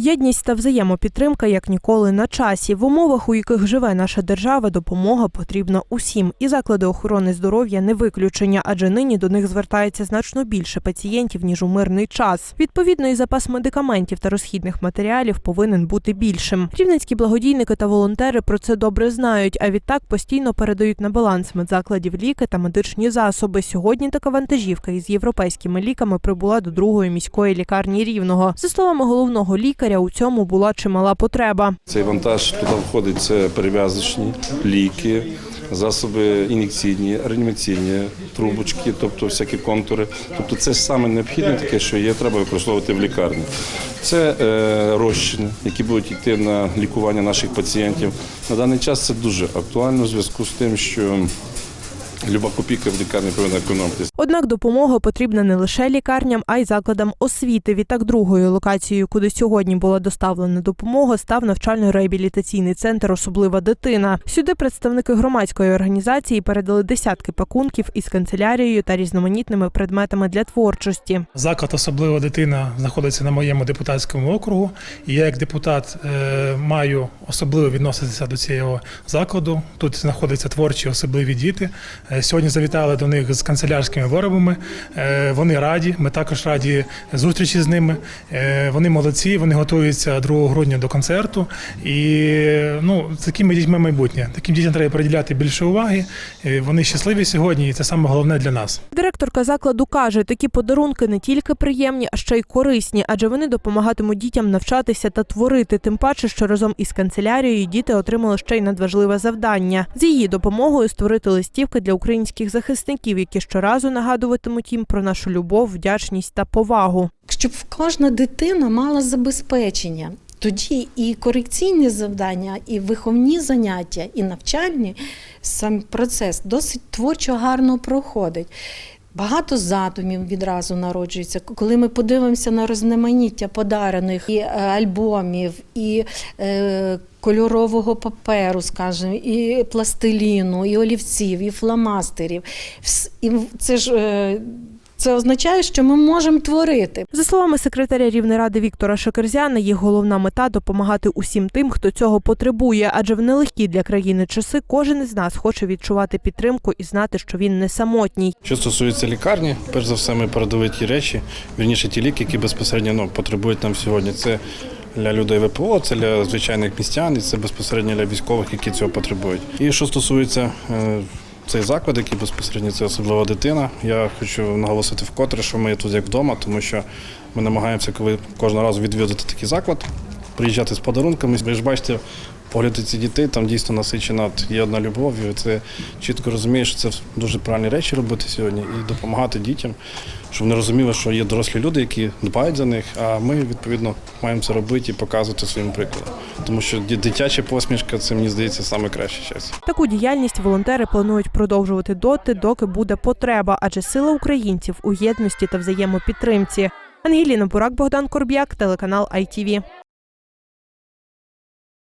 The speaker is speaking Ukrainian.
Єдність та взаємопідтримка як ніколи на часі. В умовах, у яких живе наша держава, допомога потрібна усім. І заклади охорони здоров'я не виключення, адже нині до них звертається значно більше пацієнтів ніж у мирний час. Відповідно, і запас медикаментів та розхідних матеріалів повинен бути більшим. Рівненські благодійники та волонтери про це добре знають. А відтак постійно передають на баланс медзакладів ліки та медичні засоби. Сьогодні така вантажівка із європейськими ліками прибула до другої міської лікарні рівного. За словами головного лікаря, у цьому була чимала потреба. Цей вантаж туди входить це перев'язочні ліки, засоби ін'єкційні, реанімаційні, трубочки, тобто всякі контури. Тобто це саме необхідне таке, що є, треба використовувати в лікарні. Це е, розчини, які будуть йти на лікування наших пацієнтів. На даний час це дуже актуально в зв'язку з тим, що люба копійка в лікарні повинна економитися. Однак допомога потрібна не лише лікарням, а й закладам освіти. Відтак, другою локацією, куди сьогодні була доставлена допомога, став навчально-реабілітаційний центр Особлива дитина. Сюди представники громадської організації передали десятки пакунків із канцелярією та різноманітними предметами для творчості. Заклад особлива дитина знаходиться на моєму депутатському округу. І я, як депутат, е, маю особливо відноситися до цього закладу. Тут знаходяться творчі особливі діти. Е, Сьогодні завітали до них з канцелярськими виробами. Е, Вони раді. Ми також раді зустрічі з ними. Е, Вони молодці. Вони готуються 2 грудня до концерту. І ну, такими дітьми майбутнє. Таким дітям треба приділяти більше уваги. Вони щасливі сьогодні, і це саме головне для нас. Директорка закладу каже, такі подарунки не тільки приємні, а ще й корисні, адже вони допомагатимуть дітям навчатися та творити. Тим паче, що разом із канцелярією діти отримали ще й надважливе завдання. З її допомогою створити листівки для українських захисників, які щоразу нагадуватимуть їм про нашу любов, вдячність та повагу. щоб кожна дитина мала забезпечення. Тоді і корекційні завдання, і виховні заняття, і навчальні сам процес досить творчо гарно проходить. Багато задумів відразу народжується. Коли ми подивимося на розноманіття подарених і е, альбомів, і е, кольорового паперу, скажімо, і пластиліну, і олівців, і фломастерів. І це ж е, це означає, що ми можемо творити. За словами секретаря Рівнеради Віктора Шакерзяна, їх головна мета допомагати усім тим, хто цього потребує, адже в нелегкі для країни часи кожен із нас хоче відчувати підтримку і знати, що він не самотній. Що стосується лікарні, перш за все, ми передали ті речі, вірніше ті ліки, які безпосередньо ну, потребують нам сьогодні. Це для людей ВПО, це для звичайних містян, і це безпосередньо для військових, які цього потребують. І що стосується е, цей заклад, який безпосередньо це особлива дитина. Я хочу наголосити вкотре, що ми тут як вдома, тому що ми намагаємося, коли кожного разу відвідати такий заклад, приїжджати з подарунками. Ви ж бачите, погляди цих дітей там дійсно насичена є одна любов. І це чітко розумієш, що це дуже правильні речі робити сьогодні і допомагати дітям, щоб вони розуміли, що є дорослі люди, які дбають за них. А ми відповідно маємо це робити і показувати своїм прикладом. Тому що дитяча посмішка це мені здається найкраще час. Таку діяльність волонтери планують продовжувати доти, доки буде потреба, адже сила українців у єдності та взаємопідтримці. Ангеліна Бурак, Богдан Корб'як, телеканал ITV.